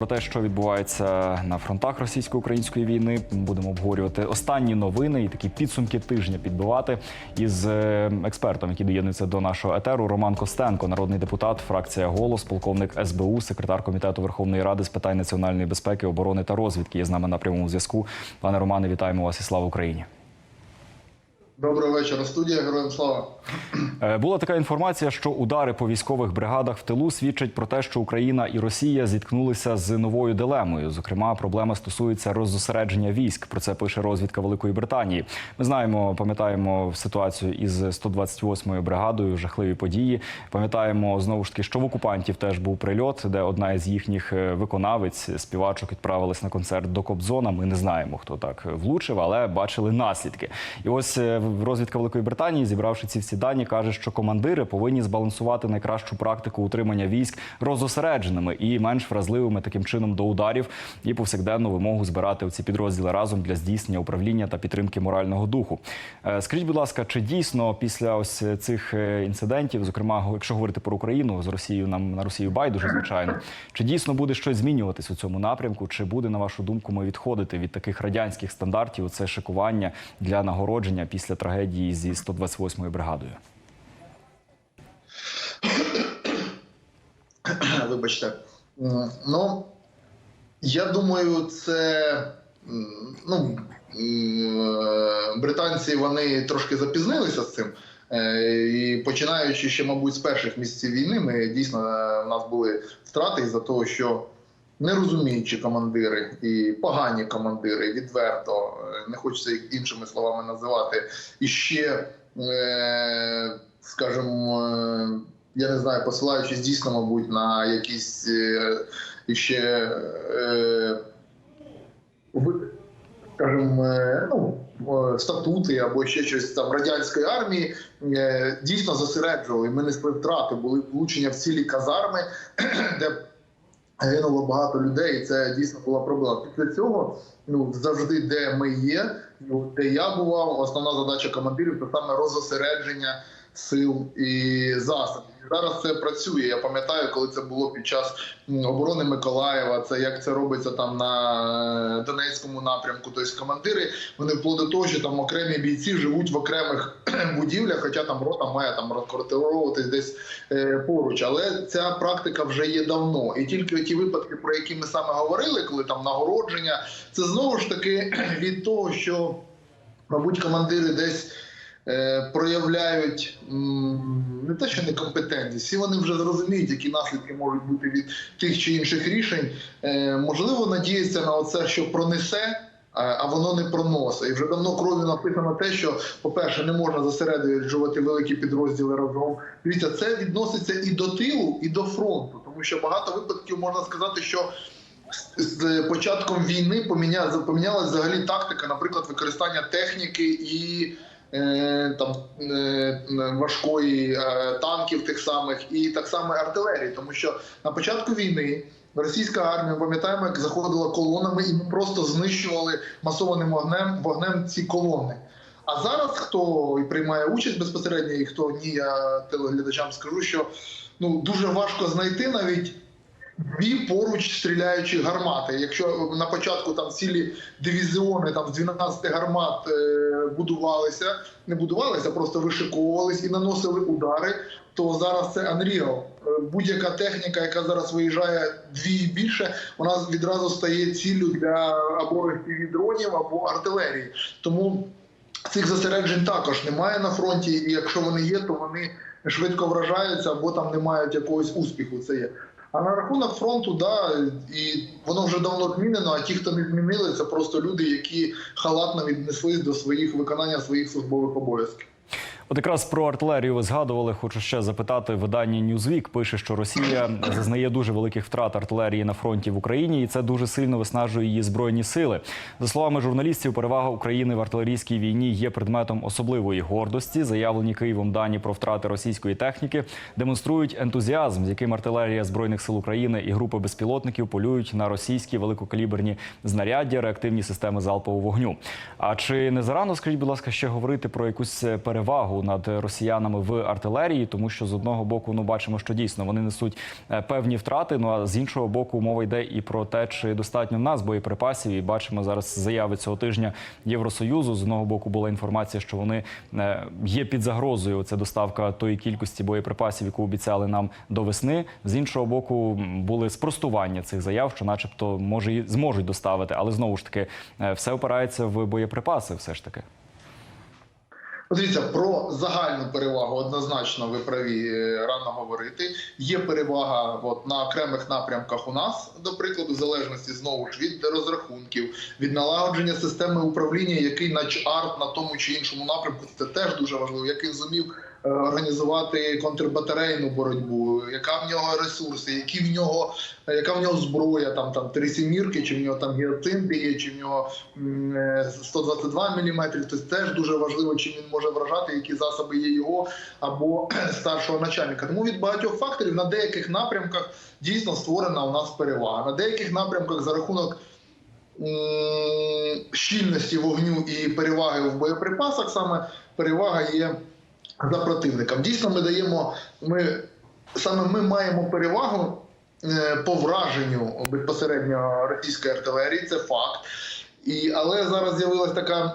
Про те, що відбувається на фронтах російсько-української війни, будемо обговорювати останні новини і такі підсумки тижня підбивати із е, експертом, який доєднується до нашого етеру. Роман Костенко, народний депутат, фракція Голос, полковник СБУ, секретар комітету Верховної Ради з питань національної безпеки, оборони та розвідки. Є з нами на прямому зв'язку. Пане Романе, вітаємо вас і слава Україні. Доброго вечора, студія. Героям слава. Е, Була така інформація, що удари по військових бригадах в тилу свідчать про те, що Україна і Росія зіткнулися з новою дилемою. Зокрема, проблема стосується роззосередження військ. Про це пише розвідка Великої Британії. Ми знаємо, пам'ятаємо ситуацію із 128-ю бригадою, жахливі події. Пам'ятаємо знову ж таки, що в окупантів теж був прильот, де одна із їхніх е, виконавець співачок відправилась на концерт до Кобзона. Ми не знаємо, хто так влучив, але бачили наслідки. І ось е, розвідка Великої Британії, зібравши ці всі дані, каже, що командири повинні збалансувати найкращу практику утримання військ розосередженими і менш вразливими таким чином до ударів і повсякденну вимогу збирати у ці підрозділи разом для здійснення управління та підтримки морального духу. Е, Скажіть, будь ласка, чи дійсно після ось цих е, інцидентів, зокрема, якщо говорити про Україну з Росією, нам на Росію байдуже, звичайно, чи дійсно буде щось змінюватись у цьому напрямку? Чи буде на вашу думку ми відходити від таких радянських стандартів? Це шикування для нагородження після трагедії зі 128-ю бригадою? Вибачте. Ну, я думаю, це ну, е, британці вони трошки запізнилися з цим. Е, І починаючи ще, мабуть, з перших місяців війни, ми дійсно е, в нас були втрати із-за того, що нерозуміючі командири і погані командири, відверто, не хочеться їх іншими словами називати, і ще, скажімо, я не знаю, посилаючись дійсно, мабуть, на якісь е, іще, е, скажімо, е, ну, статути або ще щось там радянської армії дійсно зосереджували. Ми несли втрати, були влучення в цілі казарми, де гинуло багато людей, і це дійсно була проблема. Після цього ну завжди, де ми є, ну, де я бував, основна задача командирів це саме розосередження сил і засобів. Зараз це працює. Я пам'ятаю, коли це було під час оборони Миколаєва. Це як це робиться там на е, Донецькому напрямку. Тобто командири вони вплоть до того, що там окремі бійці живуть в окремих будівлях, хоча там рота має там розквартировуватись десь е, поруч. Але ця практика вже є давно. І тільки ті випадки, про які ми саме говорили, коли там нагородження, це знову ж таки від того, що мабуть командири десь. Е, Проявляють не те, що некомпетентність, всі вони вже зрозуміють, які наслідки можуть бути від тих чи інших рішень. Е, Можливо, надіються на оце, що пронесе, а- а воно не проносить. І вже давно кров'ю написано те, що, по-перше, не можна зосереджувати великі підрозділи разом. Дивіться, це відноситься і до тилу, і до фронту, тому що багато випадків можна сказати, що з- початком війни поміня- помінялась взагалі тактика, наприклад, використання техніки і. Е, Там е, важкої е, танків тих самих і так само артилерії, тому що на початку війни російська армія пам'ятаємо, як заходила колонами, і ми просто знищували масованим вогнем вогнем ці колони. А зараз хто приймає участь безпосередньо, і хто ні, я телеглядачам скажу, що ну дуже важко знайти навіть дві поруч стріляючі гармати. Якщо на початку там цілі дивізіони там з 12 гармат е, будувалися, не будувалися, просто вишиковувались і наносили удари, то зараз це Unreal. Е, Будь-яка техніка, яка зараз виїжджає дві і більше, вона відразу стає ціллю для або дронів, або артилерії. Тому цих зосереджень також немає на фронті, і якщо вони є, то вони швидко вражаються або там не мають якогось успіху. Це є. А на рахунок фронту, да, і воно вже давно змінено. А ті, хто не змінили, це просто люди, які халатно віднеслись до своїх виконання своїх службових обов'язків. От якраз про артилерію ви згадували. Хочу ще запитати. Видання Newsweek пише, що Росія зазнає дуже великих втрат артилерії на фронті в Україні, і це дуже сильно виснажує її збройні сили. За словами журналістів, перевага України в артилерійській війні є предметом особливої гордості. Заявлені Києвом дані про втрати російської техніки демонструють ентузіазм, з яким артилерія збройних сил України і групи безпілотників полюють на російські великокаліберні знаряддя, реактивні системи залпового вогню. А чи не зарано, скажіть, будь ласка, ще говорити про якусь перевагу перевагу над росіянами в артилерії, тому що з одного боку, ну бачимо, що дійсно вони несуть е, певні втрати. Ну а з іншого боку, мова йде і про те, чи достатньо в нас боєприпасів. І бачимо зараз заяви цього тижня Євросоюзу. З одного боку була інформація, що вони е, є під загрозою. Це доставка тої кількості боєприпасів, яку обіцяли нам до весни. З іншого боку, були спростування цих заяв, що, начебто, може і зможуть доставити, але знову ж таки е, все опирається в боєприпаси. Все ж таки. Дивіться, про загальну перевагу однозначно ви праві е, рано говорити. Є перевага от, на окремих напрямках у нас, до прикладу, в залежності знову ж від розрахунків, від налагодження системи управління, який начарт на тому чи іншому напрямку. Це теж дуже важливо, який зумів організувати контрбатарейну боротьбу, яка в нього ресурси, які в нього, е, яка в нього зброя, там там три сімірки, чи в нього там гіацинти є, чи в нього е, 122 мм. Тобто теж дуже важливо, чим він може вражати, які засоби є його або старшого начальника. Тому від багатьох факторів на деяких напрямках дійсно створена у нас перевага. На деяких напрямках за рахунок щільності вогню і переваги в боєприпасах саме перевага є за противником. Дійсно, ми даємо, ми саме ми маємо перевагу е, по враженню безпосередньо російської артилерії, це факт. І, але зараз з'явилася така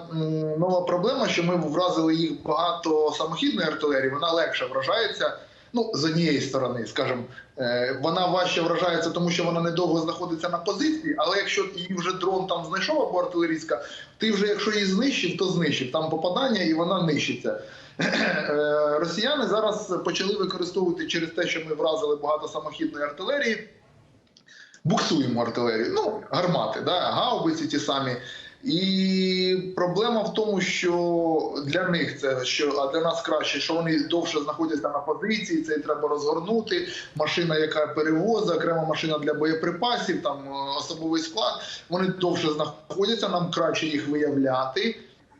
нова проблема, що ми вразили їх багато самохідної артилерії, вона легше вражається. Ну, з однієї сторони, скажімо, е, вона важче вражається, тому що вона недовго знаходиться на позиції. Але якщо її вже дрон там знайшов або артилерійська, ти вже якщо її знищив, то знищив там попадання і вона нищиться. Е, Росіяни зараз почали використовувати через те, що ми вразили багато самохідної артилерії. Буксуємо артилерію, ну гармати, да, гаубиці ті самі. І проблема в тому, що для них це що а для нас краще, що вони довше знаходяться на позиції. Це треба розгорнути. Машина, яка перевозить, окрема машина для боєприпасів, там е, особовий склад. Вони довше знаходяться. Нам краще їх виявляти.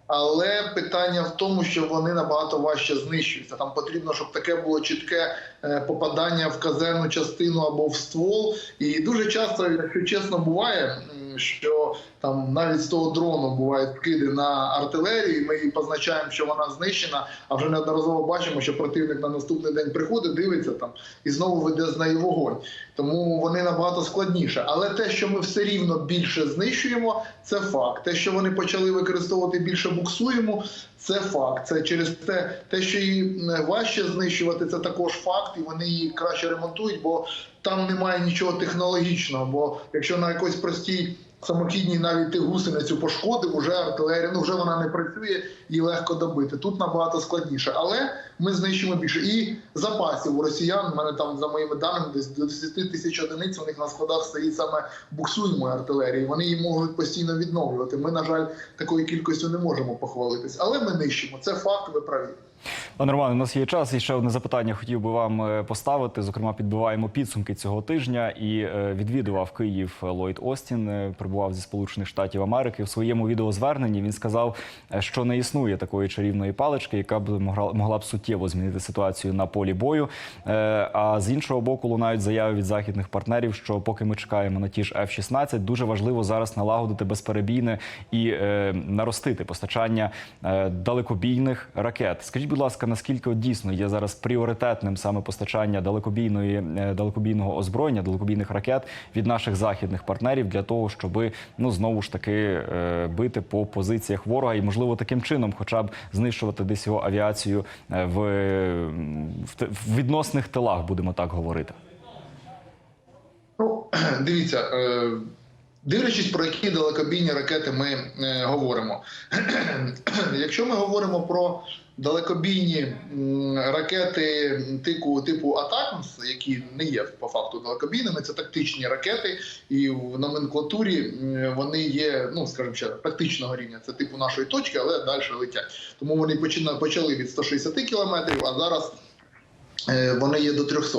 Але питання в тому, що вони набагато важче знищуються. Там потрібно, щоб таке було чітке е, попадання в казенну частину або в ствол. І дуже часто, якщо чесно, буває, що там навіть з того дрону бувають скиди на артилерію. Ми її позначаємо, що вона знищена. А вже неодноразово бачимо, що противник на наступний день приходить, дивиться там і знову веде з нею вогонь. Тому вони набагато складніше. Але те, що ми все рівно більше знищуємо, це факт. Те, що вони почали використовувати більше буксуємо, це факт. Це через те, те, що її важче знищувати, це також факт, і вони її краще ремонтують, бо там немає нічого технологічного. Бо якщо на якось простій самохідній навіть ти гусеницю пошкодив, уже артилерія, ну вже вона не працює, її легко добити. Тут набагато складніше, але ми знищимо більше. І запасів у росіян. Мене там за моїми даними десь до 10 тисяч одиниць у них на складах стоїть саме буксуємої артилерії. Вони її можуть постійно відновлювати. Ми, на жаль, такою кількістю не можемо похвалитись, але ми нищимо. Це факт. Ви праві. Пане Романе, у нас є час. І ще одне запитання хотів би вам е, поставити. Зокрема, підбиваємо підсумки цього тижня і е, відвідував Київ Ллойд Остін, е, прибував зі Сполучених Штатів Америки. В своєму відеозверненні він сказав, що не існує такої чарівної палички, яка б могла б суттєво змінити ситуацію на полі бою. Е, А з іншого боку, лунають заяви від західних партнерів, що поки ми чекаємо на ті ж F-16, дуже важливо зараз налагодити безперебійне і е, наростити постачання е, далекобійних ракет. Скажіть, будь ласка, наскільки дійсно є зараз пріоритетним саме постачання далекобійної далекобійного озброєння, далекобійних ракет від наших західних партнерів для того, щоб ну знову ж таки бити по позиціях ворога і можливо таким чином, хоча б знищувати десь його авіацію в, в, в відносних тилах, будемо так говорити. Ну, дивіться, е, дивлячись, про які далекобійні ракети ми е, говоримо. Якщо ми говоримо про далекобійні ракети типу, типу Атакмс, які не є по факту далекобійними, це тактичні ракети, і в номенклатурі вони є, ну скажімо ще тактичного рівня. Це типу нашої точки, але далі летять. Тому вони почали від 160 кілометрів, а зараз е, вони є до 300.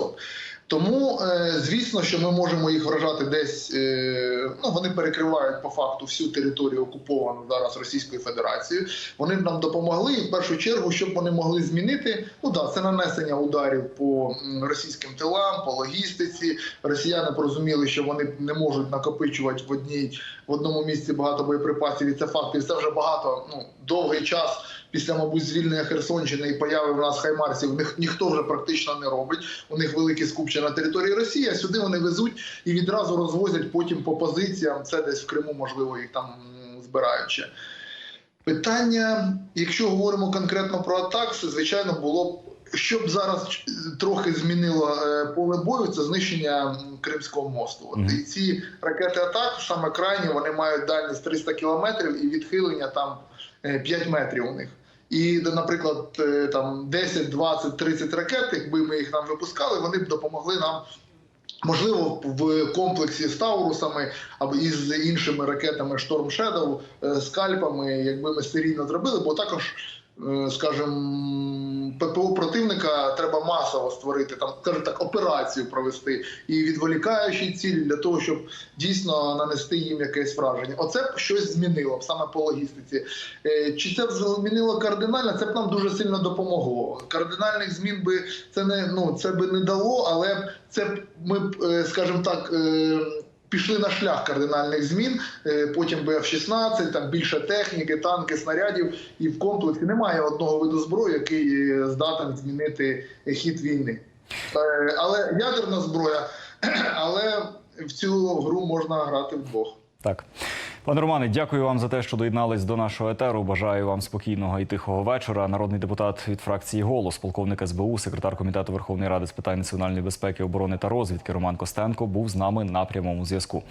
Тому, е, звісно, що ми можемо їх вражати десь. е, Ну вони перекривають по факту всю територію окуповану зараз Російською Федерацією. Вони б нам допомогли і в першу чергу, щоб вони могли змінити. Ну да, це нанесення ударів по російським тилам, по логістиці. Росіяни порозуміли, що вони не можуть накопичувати в одній в одному місці багато боєприпасів. І це факт. І це вже багато. Ну довгий час після, мабуть, звільнення Херсонщини і появи в нас хаймарсів них ніхто вже практично не робить. У них великі скупчення на території Росії. Сюди вони везуть і відразу розвозять потім по позиціям. Це десь в Криму, можливо, їх там збираючи. Питання, якщо говоримо конкретно про атакси, звичайно, було б. Що б зараз трохи змінило е, поле бою, це знищення Кримського мосту. От, І ці ракети атак, саме крайні, вони мають дальність 300 кілометрів і відхилення там е, 5 метрів у них. І, наприклад, е, там 10, 20, 30 ракет, якби ми їх там випускали, вони б допомогли нам. Можливо, в комплексі з Таурусами або із іншими ракетами Storm Shadow, е, скальпами, якби ми серійно зробили, бо також, е, скажімо, ППО противника треба масово створити, там, скажімо так, операцію провести і відволікаючі цілі для того, щоб дійсно нанести їм якесь враження. Оце б щось змінило б саме по логістиці. Е, Чи це б змінило кардинально? Це б нам дуже сильно допомогло. Кардинальних змін би це не ну це би не дало, але це б ми е, скажімо так. Пішли на шлях кардинальних змін, е, потім БФ-16, там більше техніки, танки, снарядів, і в комплексі немає одного виду зброї, який е, здатен змінити е, хід війни. Але ядерна зброя, але в цю гру можна грати вдвох. Так. Пане Романе, дякую вам за те, що доєднались до нашого етеру. Бажаю вам спокійного і тихого вечора. Народний депутат від фракції Голос, полковник СБУ, секретар комітету Верховної Ради з питань національної безпеки, оборони та розвідки Роман Костенко був з нами на прямому зв'язку.